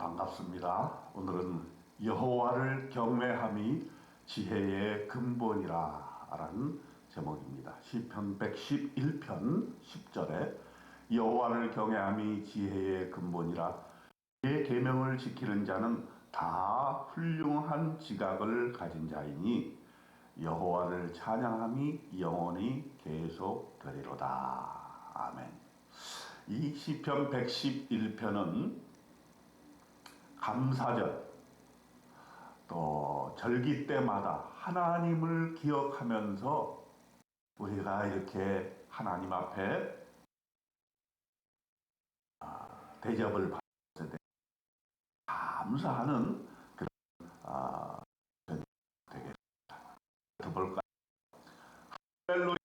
반갑습니다. 오늘은 여호와를 경외함이 지혜의 근본이라 라는 제목입니다. 시편 111편 10절에 여호와를 경외함이 지혜의 근본이라 그의 계명을 지키는 자는 다 훌륭한 지각을 가진 자이니 여호와를 찬양함이 영원히 계속되리로다. 아멘. 이 시편 111편은 감사절 또 절기 때마다 하나님을 기억하면서 우리가 이렇게 하나님 앞에 아, 대접을 받을 때 감사하는 그런 아, 되겠습니다. 볼까? 할렐루야!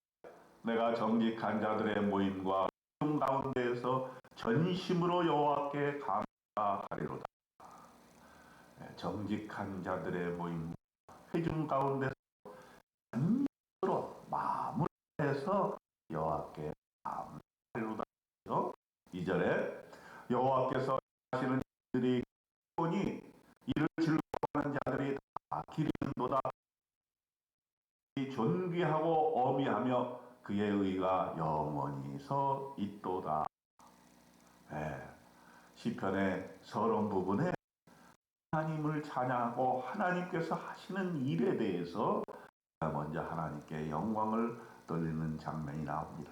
내가 정직한 자들의 모임과 중 가운데에서 전심으로 여호와께 감사하리로다. 네, 정직한 자들의 모임 회중 가운데서 전심으로 마음을 해서 여호와께 감사하리로다. 2절에 여호와께서 하시는 일들이 보니 이를 즐거워하는 자들이 다 기린도다. 존귀하고 어미하며 그의 의가 영원히 서 있도다. 네. 시편의 서론 부분에 하나님을 찬양하고 하나님께서 하시는 일에 대해서 먼저 하나님께 영광을 돌리는 장면이 나옵니다.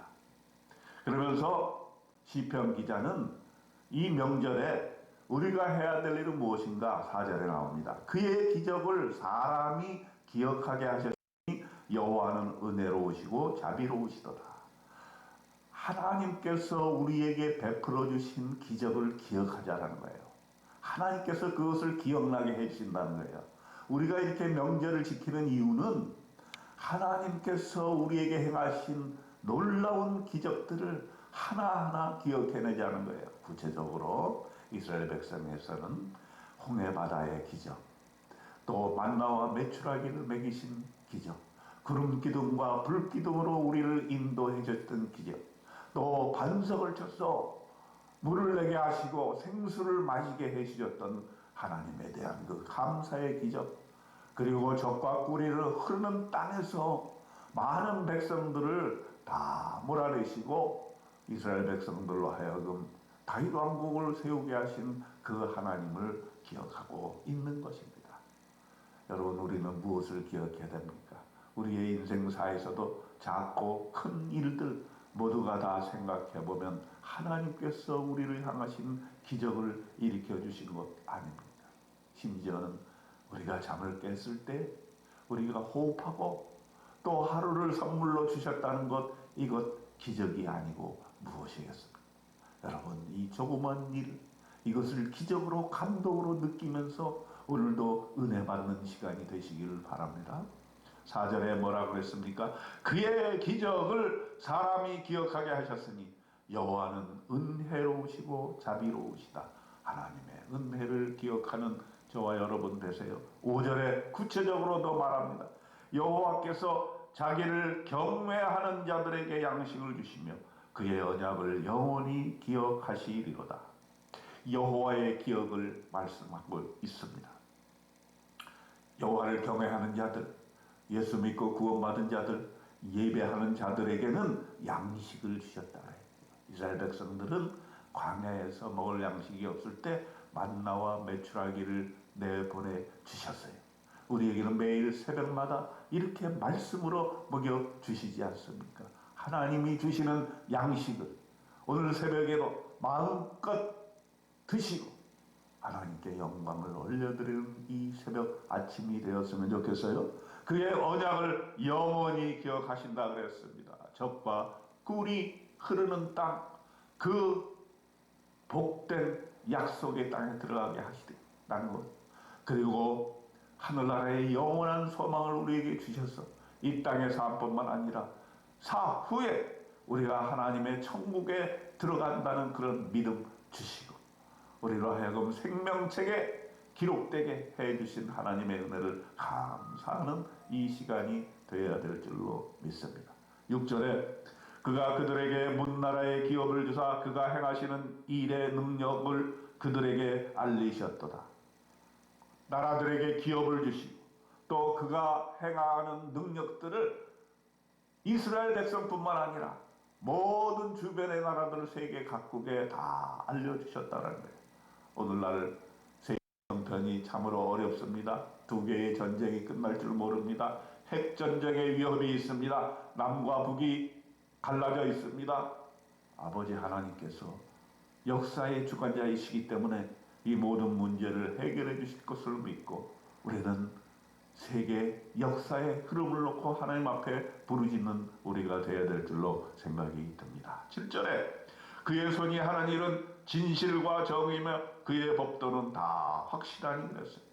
그러면서 시편 기자는 이 명절에 우리가 해야 될 일은 무엇인가 4절에 나옵니다. 그의 기적을 사람이 기억하게 하셨으니 여호와는 은혜로우시고 자비로우시도다. 하나님께서 우리에게 베풀어 주신 기적을 기억하자라는 거예요. 하나님께서 그것을 기억나게 해주신다는 거예요. 우리가 이렇게 명절을 지키는 이유는 하나님께서 우리에게 행하신 놀라운 기적들을 하나하나 기억해내자는 거예요. 구체적으로 이스라엘 백성에서는 홍해 바다의 기적, 또 만나와 메추라기를 먹이신 기적, 구름 기둥과 불 기둥으로 우리를 인도해 줬던 기적, 또 반석을 쳐서 물을 내게 하시고 생수를 마시게 해주셨던 하나님에 대한 그 감사의 기적, 그리고 적과 꿀이를 흐르는 땅에서 많은 백성들을 다 몰아내시고 이스라엘 백성들로 하여금 다윗 왕국을 세우게 하신 그 하나님을 기억하고 있는 것입니다. 여러분 우리는 무엇을 기억해야 됩니까? 우리의 인생사에서도 작고 큰 일들 모두가 다 생각해 보면 하나님께서 우리를 향하신 기적을 일으켜 주신 것 아닙니까? 심지어는 우리가 잠을 깼을 때 우리가 호흡하고 또 하루를 선물로 주셨다는 것 이것 기적이 아니고 무엇이겠습니까? 여러분 이 조그만 일 이것을 기적으로 감동으로 느끼면서 오늘도 은혜 받는 시간이 되시기를 바랍니다. 4절에 뭐라 그랬습니까? 그의 기적을 사람이 기억하게 하셨으니 여호와는 은혜로우시고 자비로우시다. 하나님의 은혜를 기억하는 저와 여러분 되세요. 5절에 구체적으로도 말합니다. 여호와께서 자기를 경외하는 자들에게 양식을 주시며 그의 언약을 영원히 기억하시리로다. 여호와의 기억을 말씀하고 있습니다. 여호와를 경외하는 자들, 예수 믿고 구원받은 자들, 예배하는 자들에게는 양식을 주셨다. 이스라엘 백성들은 광야에서 먹을 양식이 없을 때 만나와 메추라기를 내보내 주셨어요. 우리에게는 매일 새벽마다 이렇게 말씀으로 먹여 주시지 않습니까? 하나님이 주시는 양식을 오늘 새벽에도 마음껏 드시고 하나님께 영광을 올려드리는 이 새벽 아침이 되었으면 좋겠어요. 그의 언약을 영원히 기억하신다 그랬습니다. 적과 꿀이 흐르는 땅, 그 복된 약속의 땅에 들어가게 하시다는 것. 그리고 하늘나라의 영원한 소망을 우리에게 주셔서 이한 번만 아니라 사후에 우리가 하나님의 천국에 들어간다는 그런 믿음 주시고 우리로 하여금 생명책에 기록되게 해주신 하나님의 은혜를 감사하는 이 시간이 되어야 될 줄로 믿습니다. 6절에 그가 그들에게 문나라의 기업을 주사 그가 행하시는 일의 능력을 그들에게 알리셨도다. 나라들에게 기업을 주시고 또 그가 행하는 능력들을 이스라엘 백성뿐만 아니라 모든 주변의 나라들 세계 각국에 다 알려주셨다는 거예요. 오늘날 형편이 참으로 어렵습니다. 두 개의 전쟁이 끝날 줄 모릅니다. 핵 전쟁의 위협이 있습니다. 남과 북이 갈라져 있습니다. 아버지 하나님께서 역사의 주관자이시기 때문에 이 모든 문제를 해결해 주실 것을 믿고 우리는 세계 역사의 흐름을 놓고 하나님 앞에 부르짖는 우리가 되어야 될 줄로 생각이 듭니다. 7절에 그의 손이 하는 일은 진실과 정의며 그의 법도는 다 확실하니 그랬어요.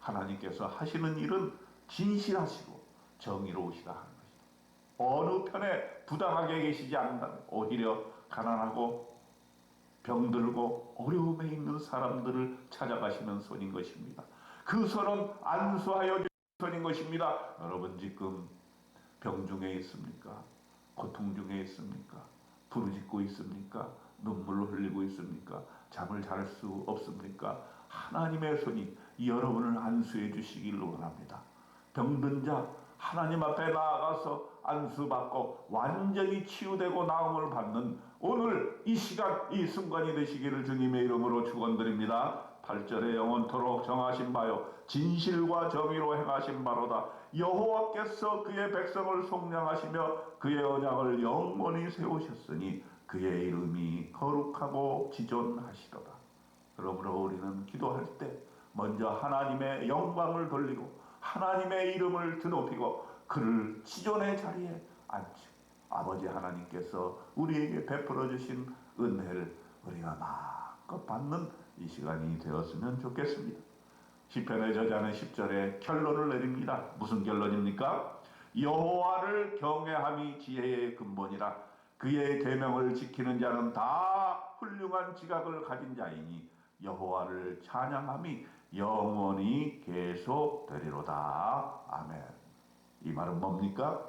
하나님께서 하시는 일은 진실하시고 정의로우시다 하는 것이다. 어느 편에 부당하게 계시지 않는다. 오히려 가난하고 병들고 어려움에 있는 사람들을 찾아가시는 손인 것입니다. 그 손은 안수하여 주신 손인 것입니다. 여러분 지금 병 중에 있습니까? 고통 중에 있습니까? 부르짖고 있습니까? 눈물을 흘리고 있습니까? 잠을 잘 수 없습니까? 하나님의 손이 여러분을 안수해 주시길 원합니다. 병든 자 하나님 앞에 나아가서 안수받고 완전히 치유되고 나음을 받는 오늘 이 시간 이 순간이 되시기를 주님의 이름으로 축원드립니다. 8절에 영원토록 정하신 바요 진실과 정의로 행하신 바로다 여호와께서 그의 백성을 속량하시며 그의 언약을 영원히 세우셨으니 그의 이름이 거룩하고 지존하시도다. 그러므로 우리는 기도할 때 먼저 하나님의 영광을 돌리고 하나님의 이름을 드높이고 그를 지존의 자리에 앉히고 아버지 하나님께서 우리에게 베풀어 주신 은혜를 우리가 마음껏 받는 이 시간이 되었으면 좋겠습니다. 시편의 저자는 10절에 결론을 내립니다. 무슨 결론입니까? 여호와를 경외함이 지혜의 근본이라 그의 계명을 지키는 자는 다 훌륭한 지각을 가진 자이니 여호와를 찬양함이 영원히 계속되리로다. 아멘. 이 말은 뭡니까?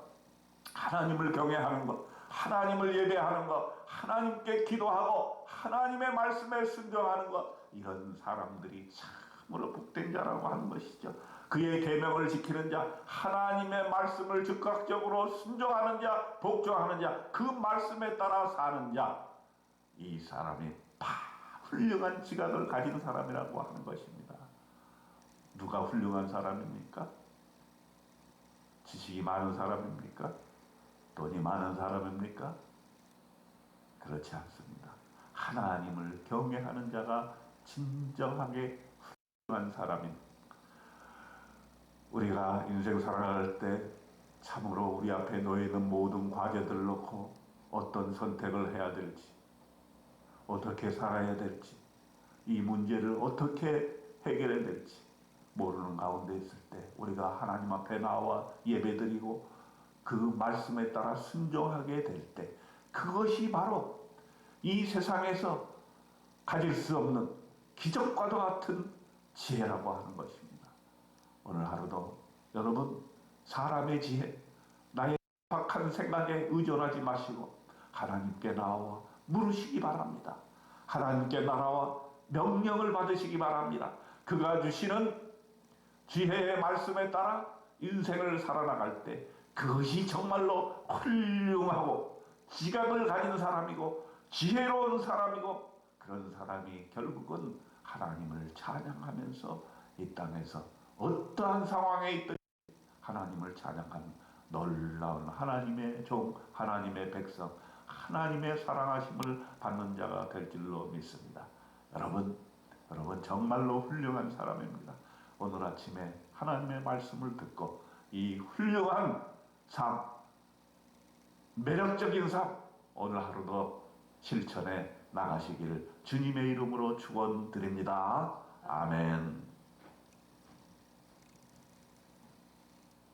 하나님을 경외하는 것, 하나님을 예배하는 것, 하나님께 기도하고 하나님의 말씀에 순종하는 것 이런 사람들이 참으로 복된 자라고 하는 것이죠. 그의 계명을 지키는 자, 하나님의 말씀을 즉각적으로 순종하는 자, 복종하는 자, 그 말씀에 따라 사는 자, 이 사람이 다 훌륭한 지각을 가진 사람이라고 하는 것입니다. 누가 훌륭한 사람입니까? 지식이 많은 사람입니까? 돈이 많은 사람입니까? 그렇지 않습니다. 하나님을 경외하는 자가 진정하게 훌륭한 사람입니다. 우리가 인생 살아갈 때 참으로 우리 앞에 놓여 있는 모든 과제들을 놓고 어떤 선택을 해야 될지, 어떻게 살아야 될지, 이 문제를 어떻게 해결해야 될지 모르는 가운데 있을 때 우리가 하나님 앞에 나와 예배드리고 그 말씀에 따라 순종하게 될 때 그것이 바로 이 세상에서 가질 수 없는 기적과도 같은 지혜라고 하는 것입니다. 오늘 하루도 여러분 사람의 지혜, 나의 박한 생각에 의존하지 마시고 하나님께 나와 물으시기 바랍니다. 하나님께 나와 명령을 받으시기 바랍니다. 그가 주시는 지혜의 말씀에 따라 인생을 살아나갈 때 그것이 정말로 훌륭하고 지각을 가진 사람이고 지혜로운 사람이고 그런 사람이 결국은 하나님을 찬양하면서 이 땅에서 어떠한 상황에 있든 하나님을 찬양하는 놀라운 하나님의 종, 하나님의 백성, 하나님의 사랑하심을 받는 자가 될 줄로 믿습니다. 여러분, 여러분 정말로 훌륭한 사람입니다. 오늘 아침에 하나님의 말씀을 듣고 이 훌륭한 삶, 매력적인 삶, 오늘 하루도 실천해 나가시기를 주님의 이름으로 축원드립니다. 아멘.